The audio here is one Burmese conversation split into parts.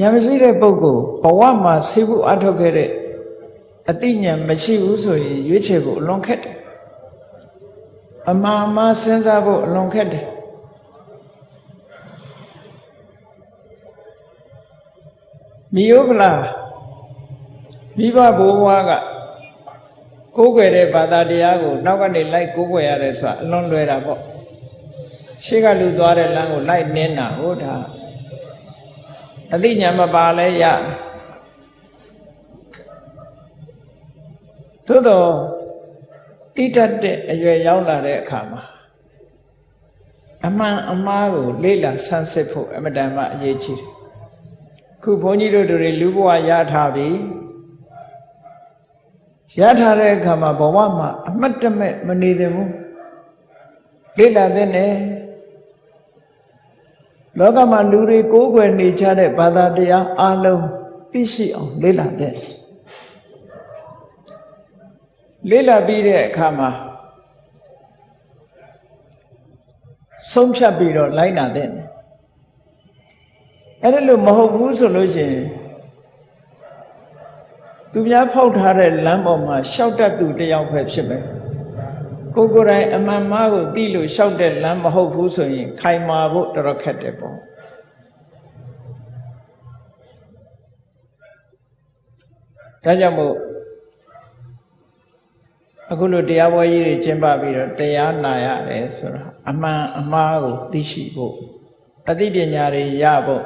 ဉာဏ်မရှိတဲ့ပုဂ္ဂိုလ်ဘဝမှာဆေးဖို့အထောက်ခဲ့တဲ့အတိညာဏ်မရှိဘူးဆိုရင်ရွေးချယ်ဖို့အလွန်ခက်တယ်အမှန်အမှားစဉ်းစားဖို့အလွန်ခက်တယ်မိယောကလာမိဘဘိုးဘွားကကိုးကွယ်တဲ့ဘာသာတရားကိုနောက်ကနေလိုက်ကိုးကွယ်ရတယ်ဆိုတာအလွန်လွယ်တာပေါ့ရှေ့ကလူသွားတဲ့လမ်းကိုလိုက်နင်းတာဟုတ်တာ အသိဉာဏ်မပါလဲရသို့တော့တိတတ်တဲ့အရွယ်ရောက်လာတဲ့အခါမှာအမှန်အမှားကိုလေ့လာဆန်းစစ်ဖို့အမတန်မှအရေးကြီးတယ်ခုဘုန်းကြီးတို့တွေလူဘဝရထားပြီရထားတဲ့အခါမှာဘဝမှာအမတ်တမဲ့မနေသင့်ဘူးလေ့လာသင့်တယ် လောကမှာလူတွေကိုးကွယ်နေကြတဲ့ဘာသာတရားအလုံးသိရှိအောင်လေ့လာသင့်လေ့လာပြီးတဲ့အခါမှာဆုံးဖြတ်ပြီးတော့လိုက်နာသင့်တယ်အဲ့ဒါလို့မဟုတ်ဘူးဆိုလို့ရှိရင်သူများဖောက်ထားတဲ့လမ်းပေါ်မှာရှောက်တတ်သူတယောက်ပဲဖြစ်မယ် ကိုကိုယ်တိုင်အမှန်မှားကိုသိလို့ရှောက်တဲ့လမ်းမဟုတ်ဘူးဆိုရင် ခိုင်မာဖို့တော်တော်ခက်တယ်ပေါ့ဒါကြောင့်မို့အခုလိုတရားပွဲကြီးတွေကျင်းပပြီးတော့တရားနာရတယ်ဆိုတော့အမှန်အမှားကိုသိရှိဖို့အသိပညာတွေရဖို့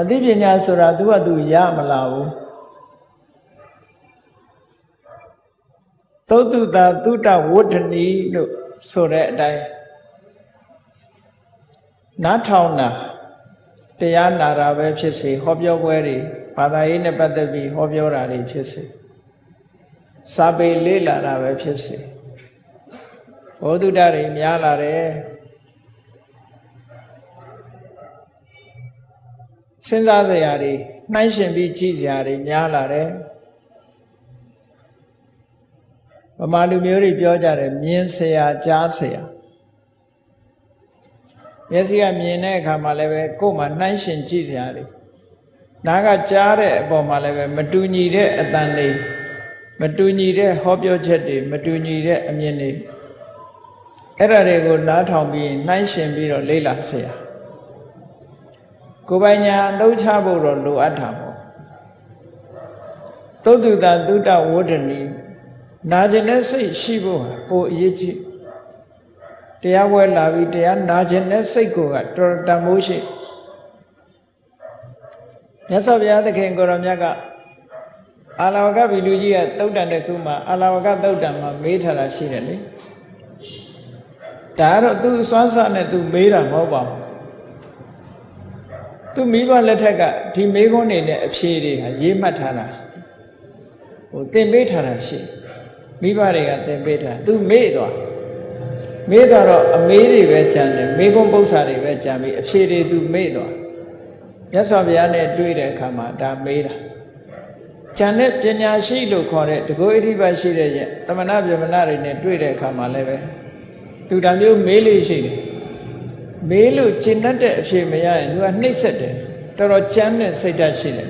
အသိပညာဆိုတာသူကသူရမလာဘူး သုတ္တတာသုတ္တဝဋ္ဌနီလို့ဆိုတဲ့အတိုင်းနားထောင်တာတရားနာတာပဲဖြစ်စေဟောပြောပွဲတွေဘာသာရေးနဲ့ပတ်သက်ပြီးဟောပြောတာတွေဖြစ်စေစာပေလေးလာတာပဲဖြစ်စေဘောဓုတတွေများလာတယ်စဉ်းစားစရာတွေနှိုင်းရှင်ပြီးကြည့်စရာတွေများလာတယ် ဗမာလူမျိုးတွေပြောကြတယ်မြင်ဆရာကြားဆရာမျက်စိကမြင်တဲ့အခါမှာလည်းပဲကိုယ်မှာနှိုင်းရှင်ကြည့်စရာလေးနားကကြားတဲ့အပေါ်မှာလည်းပဲမတူညီတဲ့အတန်လေးမတူညီတဲ့ဟောပြောချက်တွေမတူညီတဲ့အမြင်တွေအဲ့ဒါတွေကိုနားထောင်ပြီးနှိုင်းရှင်ပြီးတော့လေ့လာဆရာကိုယ်ပိုင်ညာအသုံးချဖို့တော့လိုအပ်တာပေါ့သုတ္တတသုတဝဒနီ နာကျင်တဲ့စိတ်ရှိဖို့ဟာပိုအရေးကြီးတရားဝဲလာပြီးတရားနာကျင်တဲ့စိတ်ကိုကတော်တန်မိုးရှိမြတ်စွာဘုရားသခင်ကိုရောမြတ်ကအာလဝကဗီလူကြီးကတုတ်တန်တစ်ခုမှာအာလဝကတုတ်တန်မှာမေးထားတာရှိတယ်လေဒါကတော့သူအစွမ်းစားနဲ့သူမေးတာမဟုတ်ပါဘူးသူမိဘလက်ထက်ကဒီမေးခွန်းနေတဲ့အဖြေတွေဟာရေးမှတ်ထားတာဟိုသင်ပေးထားတာရှိ မိဘတွေကသင်ပေးထားသူမေးသွားမေးသွားတော့အမေးတွေပဲကြံတယ်မေးခွန်းပု္ပ္ပာတွေပဲကြံပြီးအဖြေတွေသူမေးသွားမြတ်စွာဘုရားနဲ့တွေ့တဲ့အခါမှာဒါမေးတာဉာဏ်နဲ့ပညာရှိလို့ခေါ်တဲ့တကောဣတိပတ်ရှိတဲ့ရဲ့တမနာပြမနာတွေနဲ့တွေ့တဲ့အခါမှာလည်းပဲသူဒါမျိုးမေးလို့ရှိတယ်မေးလို့ကျင့်တတ်တဲ့အဖြေမရရင်သူကနှိမ့်ဆက်တယ်တော်တော်ကြမ်းတဲ့စိတ်ဓာတ်ရှိတယ်